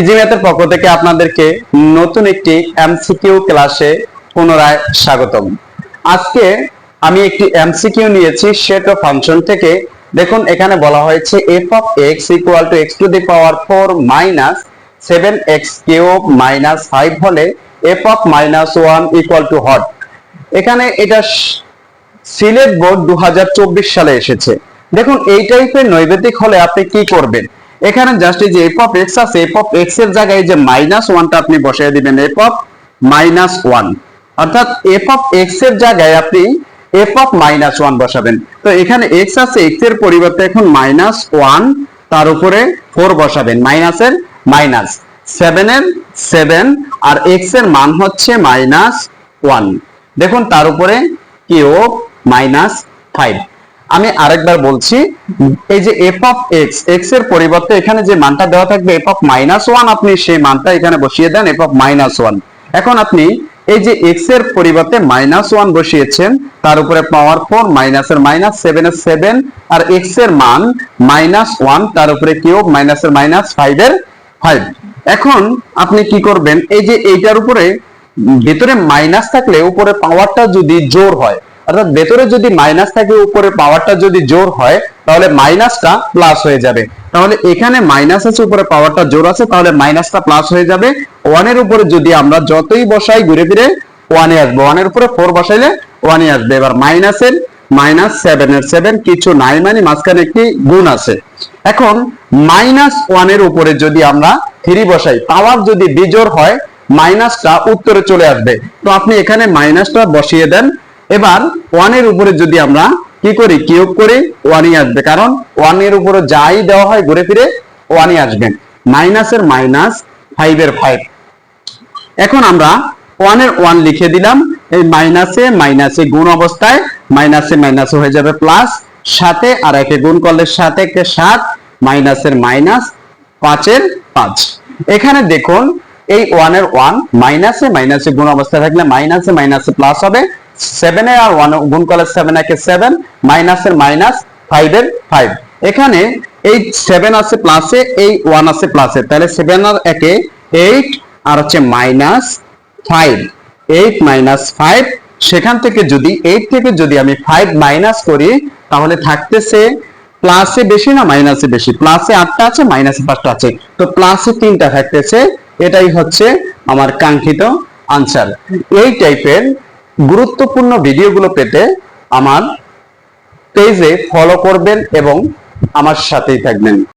Easy ম্যাথের পক্ষ থেকে আপনাদেরকে নতুন একটি এমসিকিউ ক্লাসে পুনরায় স্বাগতম। আজকে আমি একটি এমসিকিউ নিয়েছি, সেট অফ ফাংশন থেকে। দেখুন, এখানে বলা হয়েছে f of x equal to x to the power four minus seven x cube minus five হলে f of minus one equal to hot এখানে এটা সিলেট বোর্ড দু হাজার চব্বিশ সালে এসেছে। দেখুন, এই টাইপের নৈবেদিক হলে আপনি কি করবেন? এখানে জাস্ট এই যে এফ অফ এক্স আছে এফ অফ এক্সের জায়গায় যে মাইনাস ওয়ানটা আপনি বসিয়ে দিবেন এফ অফ মাইনাস ওয়ান অর্থাৎ এফ অফ এক্সের জায়গায় আপনি এফ অফ মাইনাস ওয়ান বসাবেন। তো এখানে এক্স আছে এক্সের পরিবর্তে এখন মাইনাস ওয়ান তার উপরে ফোর বসাবেন। মাইনাসের মাইনাস সেভেন এর সেভেন আর এক্সের মান হচ্ছে মাইনাস ওয়ান দেখুন তার উপরে কিউব মাইনাস ফাইভ আমি আরেকবার বলছি, এই যে এফ অফ এক্স এক্সের পরিবর্তে এখানে যে মানটা দেওয়া থাকবে এফ অফ মাইনাস ওয়ান আপনি সেই মানটা এখানে বসিয়ে দেন এফ অফ মাইনাস ওয়ান এখন আপনি এই যে এক্সের পরিবর্তে মাইনাস ওয়ান বসিয়েছেন, তার উপরে পাওয়ার ফোর মাইনাস এর মাইনাস সেভেন এর সেভেন আর এক্সের মান মাইনাস ওয়ান তার উপরে কিউব মাইনাস এর মাইনাস ফাইভ এর ফাইভ এখন আপনি কি করবেন, এই যে এইটার উপরে ভেতরে মাইনাস থাকলে উপরে পাওয়ারটা যদি জোর হয় অর্থাৎ ভেতরে যদি মাইনাস থাকে, উপরে পাওয়ারটা যদি জোর হয়, তাহলে মাইনাসটা প্লাস হয়ে যাবে। তাহলে এখানে মাইনাস আছে, উপরে পাওয়ারটা জোর আছে, তাহলে মাইনাসটা প্লাস হয়ে যাবে। ওয়ানের উপরে যদি আমরা যতই বসাই, ঘুরে ফিরে ওয়ানে আসবে। ওয়ানের উপরে ফোর বসাইলে ওয়ানে আসবে। এবার মাইনাসের মাইনাস সেভেন এর। সেভেন কিছু নাই মানে মাঝখানে একটি গুণ আছে। এখন মাইনাস ওয়ানের উপরে যদি আমরা থ্রি বসাই পাওয়ার যদি বিজোর হয় মাইনাসটা উত্তরে চলে আসবে। তো আপনি এখানে মাইনাসটা বসিয়ে দেন। এবার ওয়ানের উপরে যদি আমরা কি করি কিউব করি ওয়ানই আসবে। কারণ ওয়ানের উপরে যাই দেওয়া হয় ঘুরে ফিরে ওয়ানই আসবে। মাইনাসের মাইনাস ফাইভ এর ফাইভ এখন আমরা ওয়ানের ওয়ান লিখে দিলাম। এই মাইনাসে মাইনাসে গুণ অবস্থায় মাইনাসে মাইনাসে হয়ে যাবে প্লাস সাথে আর একে গুণ করলে সাথে একে সাত? মাইনাসের মাইনাস পাঁচের পাঁচ এখানে দেখুন, এই ওয়ানের ওয়ান মাইনাসে মাইনাসে গুণ অবস্থায় থাকলে মাইনাসে মাইনাসে প্লাস হবে। সেভেন আর ওয়ান গুণ করলে সেভেন একে সেভেন মাইনাসের মাইনাস ফাইভ এর ফাইভ এখানে এই সেভেন আছে প্লাসে এই ওয়ান আছে প্লাসে তাহলে সেভেন আর একে এইট আর হচ্ছে minus five eight minus five সেখান থেকে যদি এইট থেকে যদি আমি ফাইভ মাইনাস করি, তাহলে থাকতেছে প্লাসে বেশি না মাইনাসে বেশি? প্লাসে আটটা আছে মাইনাসে পাঁচটা আছে। তো প্লাসে তিনটা থাকতেছে, এটাই হচ্ছে আমার কাঙ্ক্ষিত আনসার এই টাইপের গুরুত্বপূর্ণ ভিডিওগুলো পেতে আমার পেজে ফলো করবেন এবং আমার সাথেই থাকবেন।